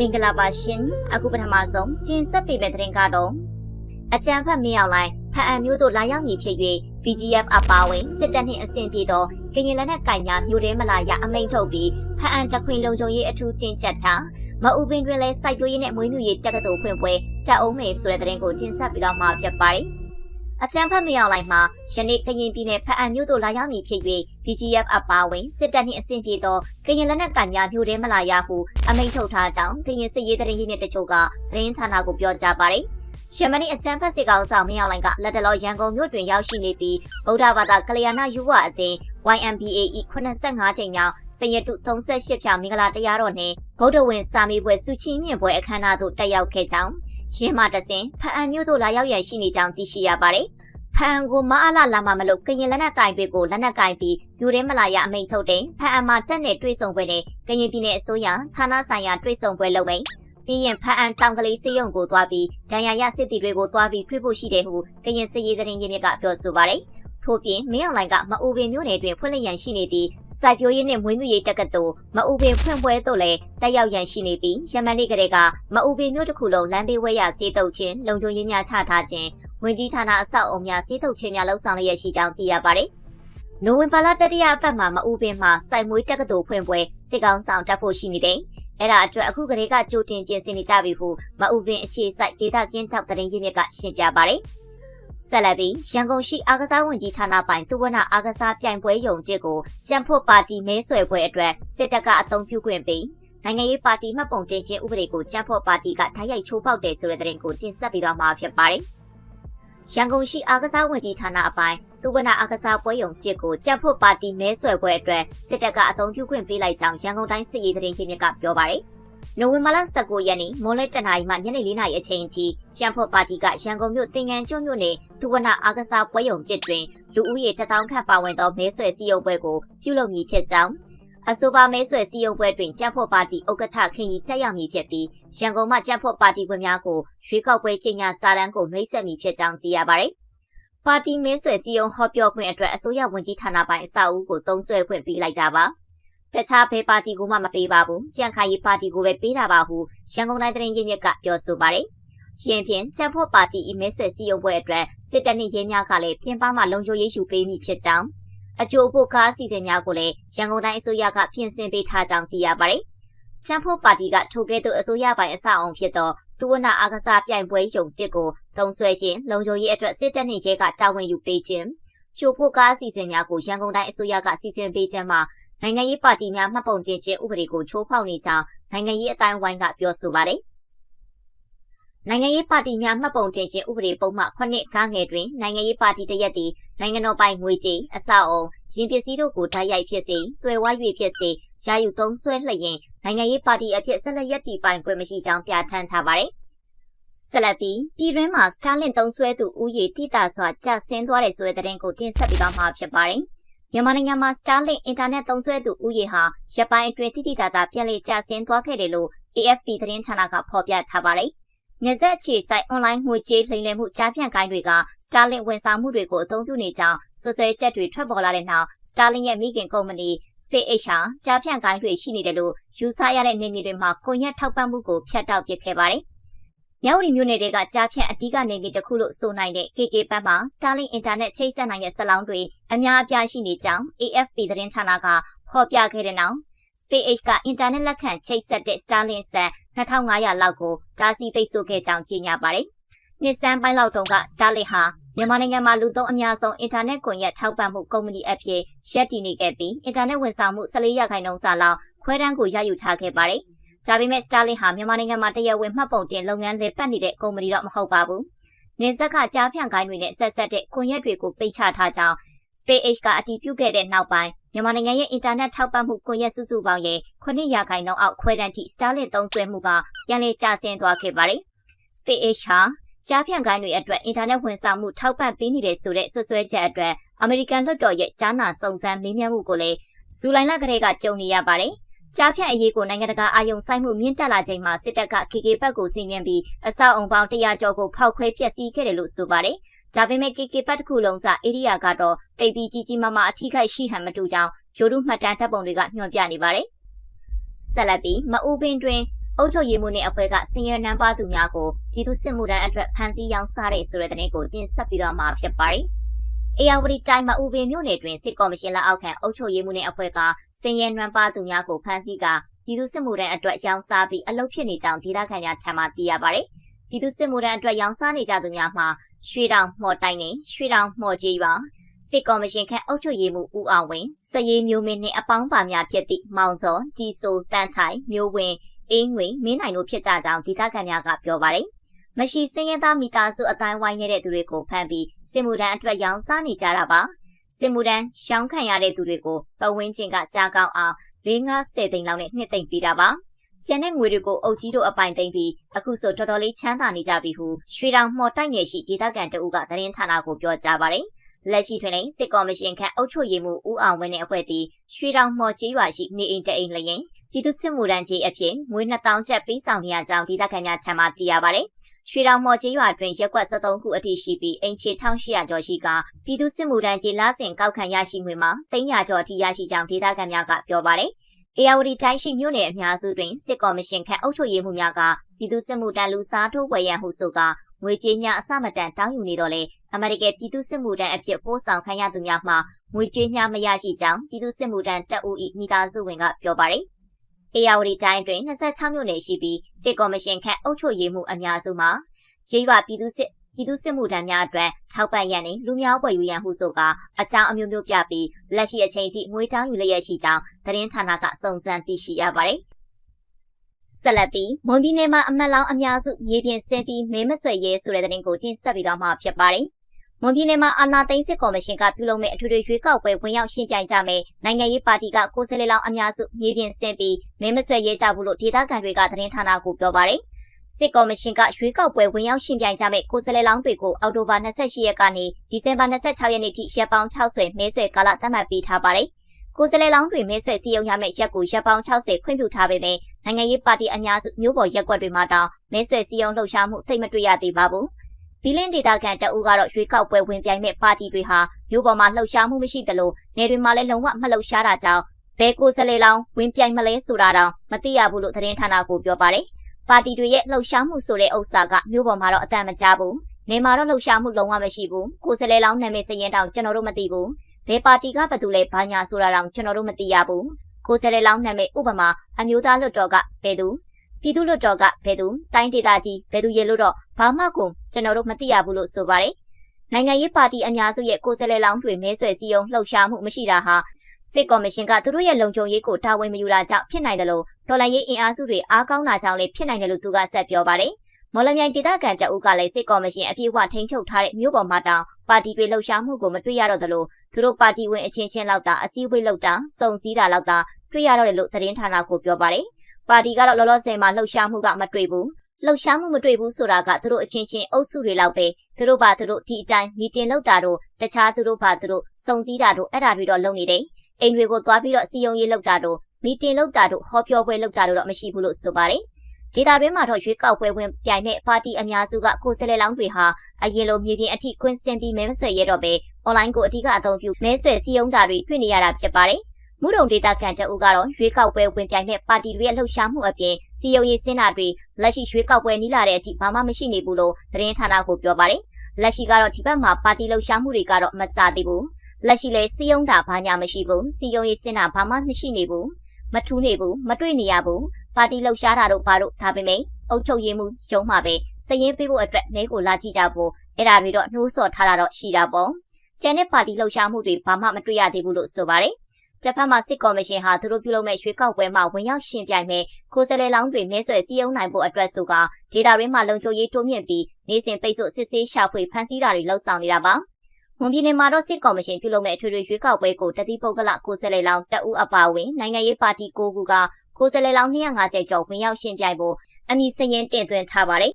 မင်္ဂလာပါရှင်အခုပထမဆုံးတင်ဆက်ပေးမယ့်သတင်းကတော့အကြံဖတ်မင်းအောင်လိုင်းဖအံမျိုးတို့လာရောက်မည်ဖြစ်၍ BGF အပါဝင်စစ်တပ်နှင့်အဆင့်ပြေသောကရင်လက်နက်ကင်များမျိုးတဲမလာရအမိန့်ထုတ်ပြီးဖအံတခွင်လုံခြုံရေးအထူးတင်ကြတာမအူပင်တွင်လဲစိုက်ပျိုးရေးနဲ့မွေးမြူရေးတက္ကသိုလ်ဖွင့်ပွဲတက်အောင်မယ်ဆိုတဲ့သတင်းကိုတင်ဆက်ပေးတော့မှာဖြစ်ပါတယ် အကြံဖတ်မင်းအောင်လိုင်းမှာယနေ့ကရင်ပြည်နယ်ဖအံမျိုးတို့လာရောက်မည်ဖြစ်၍ BGF အပါဝင်စစ်တပ်နှင့်အဆင့်ပြေသောကရင်လက်နက်ကင်များမျိုးတဲမလာရဟုအမိန့်ထုတ်ထားကြောင်းကရင်စစ်ရေးတရင်ရင်းမြစ်တချို့ကသတင်းဌာနကိုပြောကြားပါတယ်။ရှမနီအချမ်းဖက်စစ်ကောင်ဆောင်မင်းအောင်လိုင်ကလက်တလောရန်ကုန်မြို့တွင်ရောက်ရှိနေပြီးဗုဒ္ဓဘာသာကလျာဏယူဝအသင်း YMBAE 85ချိန်မြောက်စရတု38ဖြာမင်္ဂလာတရားတော်နှင့်ဗုဒ္ဓဝင်စာမေးပွဲစုချင်းမြင့်ပွဲအခမ်းအနားသို့တက်ရောက်ခဲ့ကြောင်း ရင်းမတဆင်ဖအံမြို့သို့လာရောက်ရန်ရှိနေကြောင်းသိရှိရပါတယ်။ဖအံကိုမအားလာလာမမလို့ကရင်လက်နက်ကင်တွေကိုလက်နက်ကင်ပြီးယူရင်းမလာရအမိန်ထုတ်တဲ့ဖအံမှာတက်တဲ့တွေးဆုံပွဲနဲ့ကရင်ပြည်နယ်အစိုးရဌာနဆိုင်ရာတွေးဆုံပွဲလုပ်မယ်။ပြီးရင်ဖအံတောင်ကလေးစေယုံကိုသွားပြီးဒဏ်ရာရစစ်တီတွေကိုသွားပြီးထွေးဖို့ရှိတယ်ဟုကရင်စစ်ရေးသတင်းရင်းမြစ်ကပြောဆိုပါတယ်။ ထို့ပြင်မင်းအောင်လိုင်ကမအူပင်မြို့နယ်တွင်ဖွင့်လှစ်ရန်ရှိနေသည့်စိုက်ပျိုးရေးနှင့်မွေးမြူရေးတက္ကသိုလ်မအူပင်ဖွင့်ပွဲသို့လည်းတက်ရောက်ရန်ရှိနေပြီးယမန်နေ့ကလေးကမအူပင်မြို့တစ်ခုလုံးလမ်းဘေးဝဲရစေတုပ်ခြင်းလုံခြုံရေးများချထားခြင်းဝင်ကြီးဌာနအဆောက်အအုံများစေတုပ်ခြင်းများလှုပ်ဆောင်လျက်ရှိကြောင်းသိရပါတယ်။နိုဝင်ဘာလတတိယအပတ်မှာမအူပင်မှာစိုက်မွေးတက္ကသိုလ်ဖွင့်ပွဲစစ်ကောင်ဆောင်တက်ဖို့ရှိနေတယ်။အဲ့ဒါအတွက်အခုကလေးကကြိုတင်ပြင်ဆင်နေကြပြီဟုမအူပင်အခြေစိုက်ဒေတာကင်းထောက်တရင်ရင်းမြစ်ကရှင်းပြပါတယ်။ ဆက်လက်ပြီးရန်ကုန်ရှိအားကစားဝန်ကြီးဌာနပိုင်သူဝနအားကစားပြိုင်ပွဲယုံကျစ်ကိုကြံဖို့ပါတီမဲဆွယ်ပွဲအတွက်စစ်တပ်ကအုံပြုခွင့်ပေးနိုင်ငံရေးပါတီမှတ်ပုံတင်ခြင်းဥပဒေကိုကြံဖို့ပါတီကထိုက်ရိုက်ချိုးဖောက်တယ်ဆိုတဲ့သတင်းကိုတင်ဆက်ပေးသွားမှာဖြစ်ပါတယ်။ရန်ကုန်ရှိအားကစားဝန်ကြီးဌာနအပိုင်းသူဝနအားကစားပွဲယုံကျစ်ကိုကြံဖို့ပါတီမဲဆွယ်ပွဲအတွက်စစ်တပ်ကအုံပြုခွင့်ပေးလိုက်ကြောင်းရန်ကုန်တိုင်းစစ်ရေးသတင်းရင်းမြစ်ကပြောပါတယ်။ နိုဝင်ဘာလ19ရက်နေ့မိုးလက်တနာရီမှညနေ4နာရီအချိန်ထိရှမ်းဖို့ပါတီကရန်ကုန်မြို့တင်ငန်းကျွန်းမြို့နယ်သူဝနအားကစားပွဲယုံကျစ်တွင်လူဦးရေ1000ခန့်ပါဝင်သောမဲဆွယ်စည်းရုံးပွဲကိုပြုလုပ်မည်ဖြစ်ကြောင်းအဆိုပါမဲဆွယ်စည်းရုံးပွဲတွင်ကြံ့ဖို့ပါတီဥက္ကဋ္ဌခင်ကြီးတက်ရောက်မည်ဖြစ်ပြီးရန်ကုန်မှကြံ့ဖို့ပါတီဝင်များကိုရွေးကောက်ပွဲကြီးညာစာတမ်းကိုမိတ်ဆက်မည်ဖြစ်ကြောင်းသိရပါတယ်။ပါတီမဲဆွယ်စည်းရုံးဟောပြောခွင့်အတွက်အစိုးရဝန်ကြီးဌာနပိုင်းအဆောက်အဦကိုတုံးဆွဲခွင့်ပေးလိုက်တာပါ။ တခြားဘယ်ပါတီကမှမပေးပါဘူး။ကြံ့ခိုင်ရေးပါတီကိုပဲပေးတာပါဟုရန်ကုန်တိုင်းသတင်းရင်းမြစ်ကပြောဆိုပါတယ်။ရှင်ဖြင့်ကြံ့ဖို့ပါတီဤမဲဆွယ်စည်းရုံးပွဲအတွက်စစ်တပ်နှင့်ရဲများကလည်းပြင်ပမှလုံခြုံရေးယူပေးမည်ဖြစ်ကြောင်းအကျိုးဖို့ကားအစီအစဉ်များကိုလည်းရန်ကုန်တိုင်းအစိုးရကပြင်ဆင်ပေးထားကြောင်းသိရပါတယ်။ချမ်ဖို့ပါတီကထိုကဲ့သို့အစိုးရပိုင်းအဆောက်အုံဖြစ်သောသူဝနာအားကစားပြိုင်ပွဲယုံတစ်ကိုတုံဆွဲခြင်းလုံခြုံရေးအတွက်စစ်တပ်နှင့်ရဲကတာဝန်ယူပေးခြင်းချိုဖို့ကားအစီအစဉ်များကိုရန်ကုန်တိုင်းအစိုးရကစီစဉ်ပေးခြင်းမှာ နိုင်ငံရေးပါတီများမှတ်ပုံတင်ခြင်းဥပဒေကိုချိုးဖောက်နေကြောင်းနိုင်ငံရေးအတိုင်းဝိုင်းကပြောဆိုပါတယ်။နိုင်ငံရေးပါတီများမှတ်ပုံတင်ခြင်းဥပဒေပုံမှန်9ခန်းငယ်တွင်နိုင်ငံရေးပါတီတရက်သည်နိုင်ငံတော်ပိုင်ငွေကြေးအဆောက်အုံရင်ပစ္စည်းတို့ကိုဓာတ်ရိုက်ဖြစ်စေတွယ်ဝိုင်း၍ဖြစ်စေယာယူသုံးဆွဲလျက်နိုင်ငံရေးပါတီအဖြစ်ဆက်လက်ရည်တည်ပိုင်ခွင့်မရှိကြောင်းပြဋ္ဌာန်းထားပါတယ်။ဆက်လက်ပြီးပြည်တွင်းမှာစတာလင်သုံးဆွဲသူဦးရေတိတာစွာကျဆင်းသွားတယ်ဆိုတဲ့သတင်းကိုတင်ဆက်ပေးသွားမှာဖြစ်ပါတယ်။ မြန်မာနိုင်ငံမှာ Starlink အင်တာနက်သုံးစွဲသူဦးရေဟာရပိုင်းအတွင်းတိတိတသာပြန်လည်ကျဆင်းသွားခဲ့တယ်လို့ AFP သတင်းဌာနကဖော်ပြထားပါတယ်။နေဆက်အခြေဆိုင်အွန်လိုင်းငွေကြေးလိမ်လည်မှုကြားဖြန့်ကိုင်းတွေက Starlink ဝန်ဆောင်မှုတွေကိုအသုံးပြုနေကြောင်းဆွဆွဲချက်တွေထွက်ပေါ်လာတဲ့နောက် Starlink ရဲ့မိခင်ကုမ္ပဏီ SpaceX ဟာကြားဖြန့်ကိုင်းတွေရှိနေတယ်လို့ယူဆရတဲ့နေမြေတွေမှာကွန်ရက်ထောက်ပံ့မှုကိုဖျက်တောက်ပစ်ခဲ့ပါတယ်။ မြောက်ရီမြို့နယ်တွေကကြားဖြန့်အဓိကနေမြေတစ်ခုလို့ဆိုနိုင်တဲ့ KK ဘတ်မှာ Starlink Internet ချိတ်ဆက်နိုင်တဲ့စလောင်းတွေအများအပြားရှိနေကြောင်း AFP သတင်းဌာနကဖော်ပြခဲ့တဲ့နောက် SpaceX ကအင်တာနက်လက်ခံချိတ်ဆက်တဲ့ Starlink ဆက်2500လောက်ကိုတားဆီးပိတ်ဆို့ခဲ့ကြောင်းကြေညာပါတယ်။နှစ်စမ်းပိုင်းလောက်တုန်းက Starlink ဟာမြန်မာနိုင်ငံမှာလူသုံးအများဆုံးအင်တာနက်ကွန်ရက်ထောက်ပံ့မှုကုမ္ပဏီအဖြစ်ရပ်တည်နေခဲ့ပြီးအင်တာနက်ဝန်ဆောင်မှု14ရာခိုင်နှုန်းစာလောက်ခွဲတန်းကိုရယူထားခဲ့ပါတယ်။ ဒါပေမဲ့ Starlink ဟာမြန်မာနိုင်ငံမှာတရားဝင်မှတ်ပုံတင်လုပ်ငန်းလည်ပတ်နေတဲ့ကုမ္ပဏီတော့မဟုတ်ပါဘူး။နေဆက်ကကြားဖြန့်ကိုင်းတွေနဲ့ဆက်ဆက်တဲ့ကွန်ရက်တွေကိုပိတ်ချထားကြောင်း SpaceX ကအတည်ပြုခဲ့တဲ့နောက်ပိုင်းမြန်မာနိုင်ငံရဲ့အင်တာနက်ထောက်ပံ့မှုကွန်ရက်စုစုပေါင်းရဲ့9ရာခိုင်နှုန်းအောက်ခွဲတန်းထိ Starlink သုံးစွဲမှုကပြန်လည်ကျဆင်းသွားခဲ့ပါတယ်။ SpaceX ဟာကြားဖြန့်ကိုင်းတွေအတွက်အင်တာနက်ဝန်ဆောင်မှုထောက်ပံ့ပေးနေတဲ့ဆိုတဲ့ဆွဆွဲချက်အတွက်အမေရိကန်လွှတ်တော်ရဲ့ကြားနာစုံစမ်းမေးမြန်းမှုကိုလည်းဇူလိုင်လကတည်းကကြုံနေရပါတယ်။ ကြားဖြန့်အရေးကိုနိုင်ငံတကာအာရုံစိုက်မှုမြင့်တက်လာချိန်မှာစစ်တပ်က KK ဘက်ကိုစီးနှင်းပြီးအဆောက်အုံပေါင်း100ကျော်ကိုဖောက်ခွဲဖျက်ဆီးခဲ့တယ်လို့ဆိုပါတယ်။ဒါပေမဲ့ KK ဘက်တစ်ခုလုံးစာဧရိယာကတော့တိတ်ပြီးကြီးကြီးမားမားအထိခိုက်ရှိဟန်မတူကြောင်းဂျိုဒုမှတ်တမ်းတပ်ပုံတွေကညွှန်ပြနေပါတယ်။ဆက်လက်ပြီးမအူပင်တွင်အုပ်ချုပ်ရေးမှုနှင့်အဖွဲ့ကစင်ရနံပါတ်သူများကိုပြည်သူစစ်မှုထမ်းအတွက်ဖမ်းဆီးရောင်းစားတဲ့ဆိုတဲ့သတင်းကိုတင်ဆက်ပြီးတော့မှာဖြစ်ပါတယ်။အေယာဝတီတိုင်းမှာဥပင်မြို့နယ်တွင်စစ်ကော်မရှင်လက်အောက်ခံအုပ်ချုပ်ရေးမှုနှင့်အဖွဲ့က စင်ရနံပါတ်သူများကိုဖမ်းဆီးကပြည်သူစစ်မှုထမ်းအတွက်ရောင်းစားပြီးအလုပ်ဖြစ်နေကြောင်းဒေသခံများထံမှသိရပါတယ်။ပြည်သူစစ်မှုထမ်းအတွက်ရောင်းစားနေကြသူများမှာရွှေတောင်မှော်တိုင်းနဲ့ရွှေတောင်မှော်ကြီးပါစစ်ကော်မရှင်ခန့်အုပ်ချုပ်ရေးမှူးဦးအောင်ဝင်းစရေးမျိုးမင်းနှင့်အပေါင်းပါများဖြစ်သည့်မောင်စောကြည်စိုးတန်းထိုင်မျိုးဝင်းအင်းငွေမင်းနိုင်တို့ဖြစ်ကြကြောင်းဒေသခံများကပြောပါတယ်။မရှိစင်းရဲသားမိသားစုအတိုင်းဝိုင်းနေတဲ့သူတွေကိုဖမ်းပြီးစစ်မှုထမ်းအတွက်ရောင်းစားနေကြတာပါ။ စစ်မှုထမ်းရှောင်းခံရတဲ့သူတွေကိုပဝင်းချင်းကကြားကောင်းအောင်၄50သိန်းလောက်နဲ့နှစ်သိမ့်ပေးတာပါ။ကျန်တဲ့ငွေတွေကိုအုပ်ကြီးတို့အပိုင်သိမ့်ပြီးအခုဆိုတော်တော်လေးချမ်းသာနေကြပြီဟုရွှေတောင်မှော်တိုက်နယ်ရှိဒေသခံတအုပ်ကသတင်းဌာနကိုပြောကြားပါတယ်။လက်ရှိတွင်လည်းစစ်ကော်မရှင်ခန့်အုပ်ချုပ်ရေးမှူးဦးအောင်ဝင်းနဲ့အဖွဲ့သည်ရွှေတောင်မှော်ကျေးရွာရှိနေအိမ်တအိမ်လျင် ပြည်သူစစ်မှုထမ်းကြီးအဖြစ်ငွေ2000ကျပ်ပေးဆောင်နေရကြောင်းဒေသခံများထံမှသိရပါတယ်။ရွှေတောင်မော်ကျေးရွာတွင်ရက်ကွက်73ခုအထိရှိပြီးအင်ချေ1800ကျော်ရှိကပြည်သူစစ်မှုထမ်းကြီးလစဉ်ကောက်ခံရရှိငွေမှာ300ကျော်အထိရရှိကြောင်းဒေသခံများကပြောပါတယ်။အေယာဝတီတိုင်းရှိမြို့နယ်အများစုတွင်စစ်ကော်မရှင်ခန့်အုပ်ချုပ်ရေးမှုများကပြည်သူစစ်မှုတန်းလူစားထိုးဝယ်ရန်ဟုဆိုကငွေကြေးများအစမတန်တောင်းယူနေတော့လေအမေရိကန်ပြည်သူစစ်မှုတန်းအဖြစ်ပို့ဆောင်ခံရသူများမှငွေကြေးများမရရှိကြောင်းပြည်သူစစ်မှုတန်းတပ်ဦး၏မိသားစုဝင်ကပြောပါတယ်။ အေယာဝတီတိုင်းတွင်26မြို့နယ်ရှိပြီးစစ်ကော်မရှင်ခန့်အုပ်ချုပ်ရေးမှုအများစုမှာဂျေးရွာပြည်သူစစ်ပြည်သူစစ်မှုထမ်းများအတွက်ထောက်ပံ့ရန်နှင့်လူမျိုးပွဲယူရန်ဟုဆိုကအကြောင်းအမျိုးမျိုးပြပြီးလက်ရှိအချိန်ထိငွေတောင်းယူလျက်ရှိကြောင်းသတင်းဌာနကစုံစမ်းသိရှိရပါတယ်။ဆက်လက်ပြီးမွန်ပြည်နယ်မှာအမတ်လောင်းအများစုမြေပြင်ဆင်းပြီးမဲမဆွေရဲဆိုတဲ့သတင်းကိုတင်ဆက်ပြီးတော့မှာဖြစ်ပါတယ်။ မွန်ပြည်နယ်မှာအာဏာသိမ်းစစ်ကော်မရှင်ကပြုလုပ်မဲ့အထွေထွေရွေးကောက်ပွဲဝင်ရောက်ရှင်းပြကြမယ်နိုင်ငံရေးပါတီကကိုယ်စားလှယ်လောင်းအများစုမြေပြင်ဆင်းပြီးမဲမဆွဲရဲကြဘူးလို့ဒေသခံတွေကသတင်းဌာနကိုပြောပါတယ်စစ်ကော်မရှင်ကရွေးကောက်ပွဲဝင်ရောက်ရှင်းပြကြမဲ့ကိုယ်စားလှယ်လောင်းတွေကိုအောက်တိုဘာ28ရက်ကနေဒီဇင်ဘာ26ရက်နေ့ထိရက်ပေါင်း60မဲဆွဲကာလသတ်မှတ်ပေးထားပါတယ်ကိုယ်စားလှယ်လောင်းတွေမဲဆွဲစည်းရုံးရမယ့်ရက်ကိုရက်ပေါင်း60ခွင့်ပြုထားပေမဲ့နိုင်ငံရေးပါတီအများစုမျိုးပေါ်ရက်ကွက်တွေမှာတောင်မဲဆွဲစည်းရုံးလှုပ်ရှားမှုသိမ့်မတွေ့ရသေးပါဘူး။ ဘီလင်းဒေတာကန်တအူကတော့ရွှေကောက်ပွဲဝင်ပြိုင်မဲ့ပါတီတွေဟာမြို့ပေါ်မှာလှုပ်ရှားမှုမရှိသလိုနေတွေမှာလည်းလုံးဝမလှုပ်ရှားတာကြောင့်ဘဲကိုစလေလောင်းဝင်ပြိုင်မလဲဆိုတာတောင်မသိရဘူးလို့သတင်းဌာနကိုပြောပါတယ်။ပါတီတွေရဲ့လှုပ်ရှားမှုဆိုတဲ့ဥစ္စာကမြို့ပေါ်မှာတော့အတန်မကြားဘူး။နေမှာတော့လှုပ်ရှားမှုလုံးဝမရှိဘူး။ကိုစလေလောင်းနာမည်စရင်တောင်ကျွန်တော်တို့မသိဘူး။ဘဲပါတီကဘယ်သူလဲဘာညာဆိုတာတောင်ကျွန်တော်တို့မသိရဘူး။ကိုစလေလောင်းနာမည်ဥပမာအမျိုးသားလွတ်တော်ကဘယ်သူ ပြည်သူ့လွှတ်တော်ကဘယ်သူတိုင်းဒေသကြီးဘယ်သူရေလို့တော့ဘာမှကိုကျွန်တော်တို့မသိရဘူးလို့ဆိုပါတယ်။နိုင်ငံရေးပါတီအများစုရဲ့ကိုယ်စားလှယ်လောင်းတွေမဲဆွယ်စည်းရုံးလှုပ်ရှားမှုမရှိတာဟာစစ်ကော်မရှင်ကသူတို့ရဲ့လုံခြုံရေးကိုတာဝန်မယူတာကြောင့်ဖြစ်နိုင်တယ်လို့ဒေါ်လာရေးအင်အားစုတွေအားကောင်းတာကြောင့်လည်းဖြစ်နိုင်တယ်လို့သူကဆက်ပြောပါတယ်။မော်လမြိုင်ဒေသခံတအုပ်ကလည်းစစ်ကော်မရှင်အပြည့်အဝထိန်းချုပ်ထားတဲ့မြို့ပေါ်မှာတောင်ပါတီတွေလှုပ်ရှားမှုကိုမတွေ့ရတော့သလိုသူတို့ပါတီဝင်အချင်းချင်းလောက်တာအစည်းအဝေးလောက်တာစုံစည်းတာလောက်တာတွေ့ရတော့တယ်လို့သတင်းဌာနကိုပြောပါတယ်။ ပါတီကတော့လောလောဆယ်မှာလှုပ်ရှားမှုကမတွေ့ဘူးလှုပ်ရှားမှုမတွေ့ဘူးဆိုတာကသူတို့အချင်းချင်းအုပ်စုတွေလောက်ပဲသူတို့ဘာသူတို့ဒီအတိုင်းမီတင်လုပ်တာတို့တခြားသူတို့ဘာသူတို့စုံစည်းတာတို့အဲ့ဒါတွေတော့လုပ်နေတယ်အိမ်တွေကိုသွားပြီးတော့စီယုံရေးလုပ်တာတို့မီတင်လုပ်တာတို့ဟောပြောပွဲလုပ်တာတို့တော့မရှိဘူးလို့ဆိုပါတယ်ဒေတာတွင်းမှာတော့ရွေးကောက်ပွဲဝင်ပြိုင်မဲ့ပါတီအများစုကကိုယ်စားလှယ်လောင်းတွေဟာအရင်လိုမြေပြင်အထိခွင့်စင်ပြီးမဲမဆွဲရတော့ပဲအွန်လိုင်းကိုအဓိကအသုံးပြုမဲဆွဲစီယုံတာတွေတွေ့နေရတာဖြစ်ပါတယ် မူရုံဒေတာကန်တအုပ်ကတော့ရွေးကောက်ပွဲဝင်ပြိုင်မဲ့ပါတီတွေရဲ့လှုပ်ရှားမှုအပြင်စီယုံရေးစင်းတာတွေလက်ရှိရွေးကောက်ပွဲနီးလာတဲ့အထိဘာမှမရှိနေဘူးလို့သတင်းဌာနကိုပြောပါတယ်။လက်ရှိကတော့ဒီဘက်မှာပါတီလှုပ်ရှားမှုတွေကတော့မစသေးဘူး။လက်ရှိလဲစီယုံတာဘာညာမရှိဘူး။စီယုံရေးစင်းတာဘာမှမရှိနေဘူး။မထူးနေဘူး။မတွေ့နေရဘူး။ပါတီလှုပ်ရှားတာတို့ဘာတို့ဒါပေမဲ့အုပ်ချုပ်ရေးမှုကျုံးမှာပဲစရင်ပေးဖို့အတွက်မဲကိုလာကြည့်ကြဖို့အဲ့ဒါတွေတော့နှိုးဆော်ထားတာတော့ရှိတာပေါ့။ကျန်တဲ့ပါတီလှုပ်ရှားမှုတွေဘာမှမတွေ့ရသေးဘူးလို့ဆိုပါတယ်။ တစ်ဖက်မှာစစ်ကော်မရှင်ဟာသူတို့ပြုလုပ်မဲ့ရွေးကောက်ပွဲမှာဝင်ရောက်ရှင်ပြိုင်မဲ့ကိုယ်စားလှယ်လောင်းတွေမဲဆွယ်စည်းရုံးနိုင်ဖို့အတွက်ဆိုကဒေတာရင်းမှာလုံခြုံရေးတိုးမြင့်ပြီးနေစဉ်ပိတ်ဆို့စစ်ဆေးရှာဖွေဖမ်းဆီးတာတွေလှုပ်ဆောင်နေတာပါမွန်ပြည်နယ်မှာတော့စစ်ကော်မရှင်ပြုလုပ်မဲ့အထွေထွေရွေးကောက်ပွဲကိုတတိပုဂ္ဂလကိုယ်စားလှယ်လောင်းတအူးအပါဝင်နိုင်ငံရေးပါတီ၉ခုကကိုယ်စားလှယ်လောင်း250ကျော်ဝင်ရောက်ရှင်ပြိုင်ဖို့အမည်စရင်တင်သွင်းထားပါတယ်